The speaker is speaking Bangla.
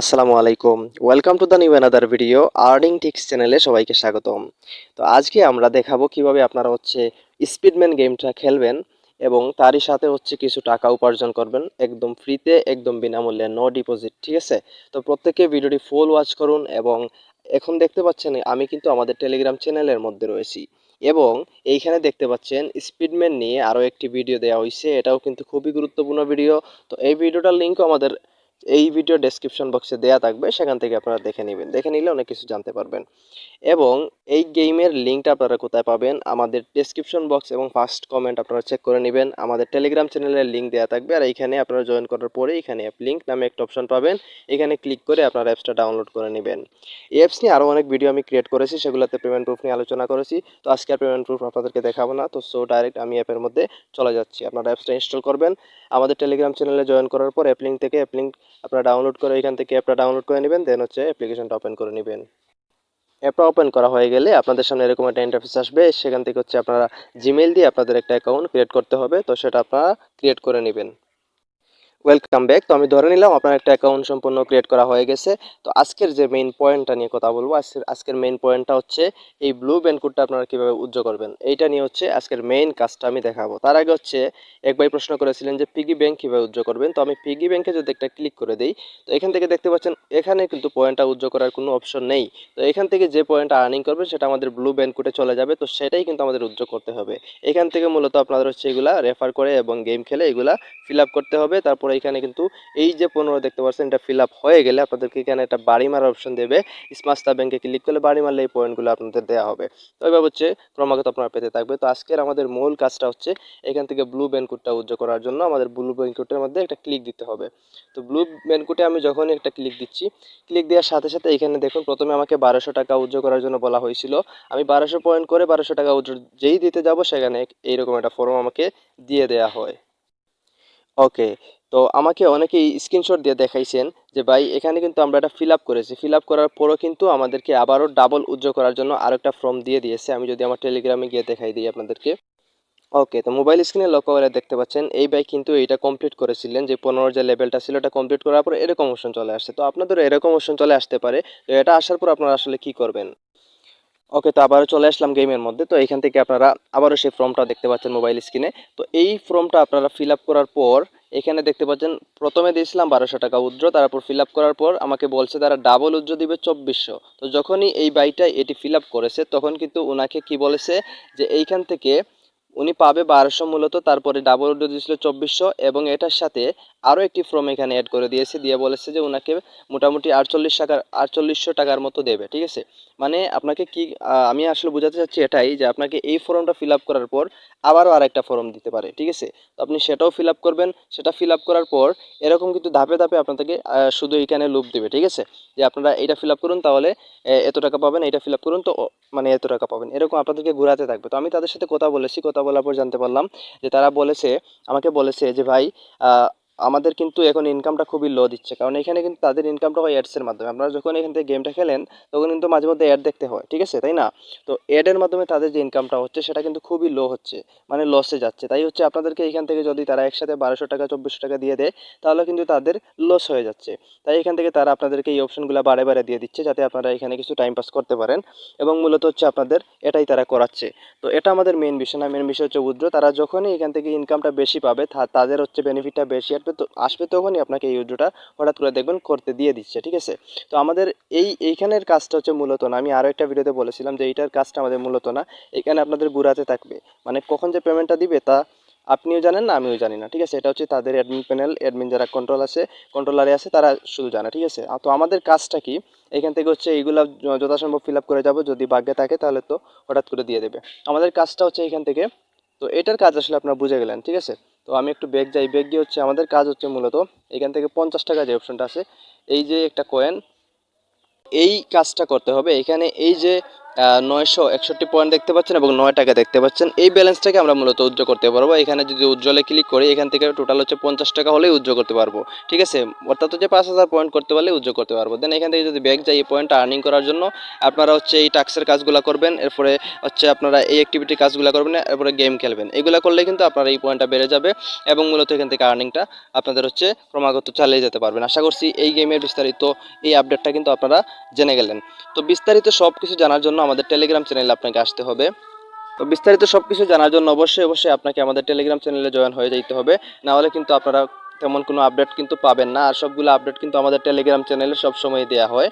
আসসালামু আলাইকুম। Welcome to the new another video earning tricks চ্যানেলে সবাইকে স্বাগতম। তো আজকে আমরা দেখাবো কীভাবে আপনারা হচ্ছে স্পিডম্যান গেমটা খেলবেন এবং তারই সাথে হচ্ছে কিছু টাকা উপার্জন করবেন একদম ফ্রিতে একদম বিনামূল্যে নো ডিপোজিট ঠিক আছে? তো প্রত্যেকে ভিডিওটি ফুল ওয়াচ করুন এবং এখন দেখতে পাচ্ছেন আমি কিন্তু আমাদের টেলিগ্রাম চ্যানেলের মধ্যে রয়েছি এবং এইখানে দেখতে পাচ্ছেন স্পিডম্যান নিয়ে আরও একটি ভিডিও দেওয়া হয়েছে এটাও কিন্তু খুবই গুরুত্বপূর্ণ ভিডিও তো এই ভিডিওটার লিঙ্কও আমাদের এই ভিডিও ডেসক্রিপশন বক্সে দেয়া থাকবে, সেখান থেকে আপনারা দেখে নেবেন। দেখে নিলে অনেক কিছু জানতে পারবেন। এবং এই গেমের লিঙ্কটা আপনারা কোথায় পাবেন, আমাদের ডেসক্রিপশন বক্স এবং ফার্স্ট কমেন্ট আপনারা চেক করে নেবেন। আমাদের টেলিগ্রাম চ্যানেলের লিঙ্ক দেওয়া থাকবে, আর এইখানে আপনারা জয়েন করার পরে এখানে অ্যাপ লিঙ্ক নামে একটা অপশন পাবেন। এখানে ক্লিক করে আপনারা অ্যাপসটা ডাউনলোড করে নেবেন। এই অ্যাপস নিয়ে আরও অনেক ভিডিও আমি ক্রিয়েট করেছি, সেগুলোতে পেমেন্ট প্রুফ নিয়ে আলোচনা করেছি। তো আজকে আর পেমেন্ট প্রুফ আপনাদেরকে দেখাবো না। তো সো ডাইরেক্ট আমি অ্যাপের মধ্যে চলে যাচ্ছি। আপনারা অ্যাপসটা ইনস্টল করবেন। আমাদের টেলিগ্রাম চ্যানেলে জয়েন করার পর অ্যাপ লিঙ্ক থেকে অ্যাপ লিঙ্ক আপনারা ডাউনলোড করে এখান থেকে অ্যাপটা ডাউনলোড করে নেবেন দেন হচ্ছে অ্যাপ্লিকেশনটা ওপেন করে নেবেন। অ্যাপটা ওপেন করা হয়ে গেলে আপনাদের সামনে এরকম একটা ইন্টারফেস আসবে, সেখান থেকে হচ্ছে আপনারা জিমেল দিয়ে আপনাদের একটা অ্যাকাউন্ট ক্রিয়েট করতে হবে, তো সেটা আপনারা ক্রিয়েট করে নেবেন। ওয়েলকাম ব্যাক তো আমি ধরে নিলাম আপনার একটা অ্যাকাউন্ট সম্পূর্ণ ক্রিয়েট করা হয়ে গেছে। তো আজকের যে মেইন পয়েন্টটা নিয়ে কথা বলব আজকের আজকের মেইন পয়েন্টটা হচ্ছে এই ব্লু ব্যানকুটটা আপনারা কীভাবে উজ্জ্ব করবেন? এইটা নিয়ে হচ্ছে আজকের মেইন কাজটা আমি দেখাবো। তার আগে হচ্ছে একবার প্রশ্ন করেছিলেন যে পিগি ব্যাংক কীভাবে উজ্জ্ব করবেন? তো আমি পিগি ব্যাংকে যদি একটা ক্লিক করে দিই, তো এখান থেকে দেখতে পাচ্ছেন এখানে কিন্তু পয়েন্টটা উজ্জ্ব করার কোনো অপশন নেই। তো এখান থেকে যে পয়েন্টটা আর্নিং করবেন, সেটা আমাদের ব্লু ব্যানকুটে চলে যাবে। তো সেটাই কিন্তু আমাদের উজ্জ্ব করতে হবে। এখান থেকে মূলত আপনাদের হচ্ছে এগুলা রেফার করে এবং গেম খেলে এগুলা ফিল আপ করতে হবে। তারপরে এখানে কিন্তু এই যে পনেরো দেখতে পাচ্ছেন, এটা ফিল আপ হয়ে গেলে আপনাদেরকে এখানে একটা বাড়ি মারার অপশন দেবে। স্মাস্তা ব্যাংকে ক্লিক করলে বাড়ি মারলে এই পয়েন্টগুলো আপনাদের দেওয়া হবে। তো এইভাবে হচ্ছে ক্রমাগত আপনারা পেতে থাকবে। তো আজকের আমাদের মূল কাজটা হচ্ছে এখান থেকে ব্লু ব্যানকুটটা উজ্জ্ব করার জন্য আমাদের ব্লু ব্যানকুটের মধ্যে একটা ক্লিক দিতে হবে। তো ব্লু ব্যানকুটে আমি যখনই একটা ক্লিক দিচ্ছি ক্লিক দেওয়ার সাথে সাথে এখানে দেখুন প্রথমে আমাকে বারোশো টাকা উজ্জ্ব করার জন্য বলা হয়েছিল। আমি বারোশো পয়েন্ট করে বারোশো টাকা উজ্জ্ব যেই দিতে যাব সেখানে এইরকম একটা ফর্ম আমাকে দিয়ে দেওয়া হয়। ওকে তো আমাকে অনেকেই স্ক্রিনশট দিয়ে দেখাইছেন যে, ভাই, এখানে কিন্তু আমরা এটা ফিল আপ করেছি। ফিল আপ করার পরও কিন্তু আমাদেরকে আবারও ডাবল উজ্জ্ব করার জন্য আরেকটা ফর্ম দিয়ে দিয়েছে। আমি যদি আমার টেলিগ্রামে গিয়ে দেখাই দিই আপনাদেরকে। ওকে তো মোবাইল স্ক্রিনে লক্ষ্য করে দেখতে পাচ্ছেন, এই ভাই কিন্তু এইটা কমপ্লিট করেছিলেন যে, পনেরো যে লেভেলটা ছিল, এটা কমপ্লিট করার পর এরকম অপশন চলে আসছে। তো আপনাদের এরকম অপশন চলে আসতে পারে। তো এটা আসার পর আপনারা আসলে কি করবেন? ওকে তো আবারও চলে আসলাম গেমের মধ্যে। তো এখান থেকে আপনারা আবারও সেই ফর্মটা দেখতে পাচ্ছেন মোবাইল স্ক্রিনে তো এই ফর্মটা আপনারা ফিল করার পর, এখানে দেখতে পাচ্ছেন প্রথমে দিয়েছিলাম বারোশো টাকা উজ্জ্ব তারপর ফিল করার পর আমাকে বলছে তারা ডাবল উজ্জ্ব দিবে চব্বিশশো। তো যখনই এই বাইটা এটি ফিল করেছে, তখন কিন্তু ওনাকে কি বলেছে যে এইখান থেকে উনি পাবে বারোশো মূলত, তারপরে ডাবল উজ্জ্ব দিয়েছিল চব্বিশশো এবং এটার সাথে আরও একটি ফর্ম এখানে অ্যাড করে দিয়েছে। দিয়ে বলেছে যে ওনাকে মোটামুটি আটচল্লিশ টাকার, আটচল্লিশশো টাকার মতো দেবে, ঠিক আছে? মানে আপনাকে কি আমি আসলে বোঝাতে চাচ্ছি এটাই যে আপনাকে এই ফর্মটা ফিল আপ করার পর আবারও আরেকটা ফর্ম দিতে পারে, ঠিক আছে? তো আপনি সেটাও ফিল আপ করবেন, সেটা ফিল আপ করার পর এরকম কিন্তু ধাপে ধাপে আপনাদেরকে শুধু এখানে লুপ দেবে, ঠিক আছে? যে আপনারা এটা ফিল আপ করুন, তাহলে এত টাকা পাবেন এটা ফিল আপ করুন, তো মানে এত টাকা পাবেন, এরকম আপনাদেরকে ঘোরাতে থাকবে। তো আমি তাদের সাথে কথা বলেছি, কথা বলার পর জানতে পারলাম যে তারা বলেছে, আমাকে বলেছে যে ভাই আমাদের কিন্তু এখন ইনকামটা খুবই লো দিচ্ছে। কারণ এখানে কিন্তু তাদের ইনকামটা হয় অ্যাডসের মাধ্যমে। আপনারা যখন এখান থেকে গেমটা খেলেন, তখন কিন্তু মাঝে মধ্যে অ্যাড দেখতে হয়, ঠিক আছে? তাই না? তো অ্যাডের মাধ্যমে তাদের যে ইনকামটা হচ্ছে, সেটা কিন্তু খুবই লো হচ্ছে মানে লসে যাচ্ছে। তাই হচ্ছে আপনাদেরকে এখান থেকে যদি তারা একসাথে বারোশো টাকা, চব্বিশশো টাকা দিয়ে দেয়, তাহলে কিন্তু তাদের লস হয়ে যাচ্ছে। তাই এখান থেকে তারা আপনাদেরকে এই অপশনগুলো বারে বারে দিয়ে দিচ্ছে, যাতে আপনারা এখানে কিছু টাইম পাস করতে পারেন এবং মূলত হচ্ছে আপনাদের এটাই তারা করাচ্ছে। তো এটা আমাদের মেন বিষয়। না মেন বিষয় হচ্ছে উদ্র। তারা যখনই এখান থেকে ইনকামটা বেশি পাবে তাদের হচ্ছে বেনিফিটটা বেশি। আসবে তো, আসবে তখনই আপনাকে এই উদ্রটা হঠাৎ করে দেখবেন করতে দিয়ে দিচ্ছে, ঠিক আছে? তো আমাদের এই, এইখানের কাজটা হচ্ছে মূলত না, আমি আরও একটা ভিডিওতে বলেছিলাম যে এইটার কাজটা আমাদের মূলত না, এখানে আপনাদের ঘুরাতে থাকবে। মানে কখন যে পেমেন্টটা দিবে তা আপনিও জানেন না, আমিও জানি না, ঠিক আছে? এটা হচ্ছে তাদের অ্যাডমিন প্যানেল অ্যাডমিন যারা কন্ট্রোল আছে কন্ট্রোলারে আছে, তারা শুধু জানে, ঠিক আছে? তো আমাদের কাজটা কি? এখান থেকে হচ্ছে এইগুলা যথাসম্ভব ফিল আপ করে যাব, যদি ভাগ্যে থাকে তাহলে তো হঠাৎ করে দিয়ে দেবে। আমাদের কাজটা হচ্ছে এখান থেকে, তো এটার কাজ আসলে আপনারা বুঝে গেলেন, ঠিক আছে? তো আমি একটু ব্যাগ যাই। ব্যাগ গিয়ে হচ্ছে আমাদের কাজ হচ্ছে মূলত এখান থেকে পঞ্চাশ টাকা যে অপশনটা আছে, এই যে একটা কয়েন এই কাজটা করতে হবে। এখানে এই যে নয়শো একষট্টি পয়েন্ট দেখতে পাচ্ছেন এবং নয় টাকা দেখতে পাচ্ছেন। এই ব্যালেন্সটাকে আমরা মূলত উজ্জ্বল করতে পারব। এখানে যদি উজ্জ্বলে ক্লিক করি, এখান থেকে টোটাল হচ্ছে পঞ্চাশ টাকা হলেই উজ্জ্বল করতে পারব। ঠিক আছে? অর্থাৎ হচ্ছে পাঁচ হাজার পয়েন্ট করতে পারলে উজ্জ্বল করতে পারব। দেন এখান থেকে যদি ব্যাগ যাই, এই পয়েন্টটা আর্নিং করার জন্য, আপনারা হচ্ছে এই টাক্সের কাজগুলো করবেন। এরপরে হচ্ছে আপনারা এই অ্যাক্টিভিটি কাজগুলো করবেন, এরপরে গেম খেলবেন। এগুলো করলে কিন্তু আপনার এই পয়েন্টটা বেড়ে যাবে এবং মূলত এখান থেকে আর্নিংটা আপনাদের হচ্ছে ক্রমাগত চালিয়ে যেতে পারবেন। আশা করছি এই গেমের বিস্তারিত এই আপডেটটা কিন্তু আপনারা জেনে গেলেন। তো বিস্তারিত সব কিছু জানার জন্য আমাদের টেলিগ্রাম চ্যানেলে আপনাকে আসতে হবে। তো বিস্তারিত সব কিছু জানার জন্য অবশ্যই অবশ্যই আপনাকে আমাদের টেলিগ্রাম চ্যানেলে জয়েন হয়ে যেতে হবে। না হলে কিন্তু আপনারা তেমন কোনো আপডেট কিন্তু পাবেন না। আর সবগুলো আপডেট কিন্তু আমাদের টেলিগ্রাম চ্যানেলে সবসময় দেওয়া হয়।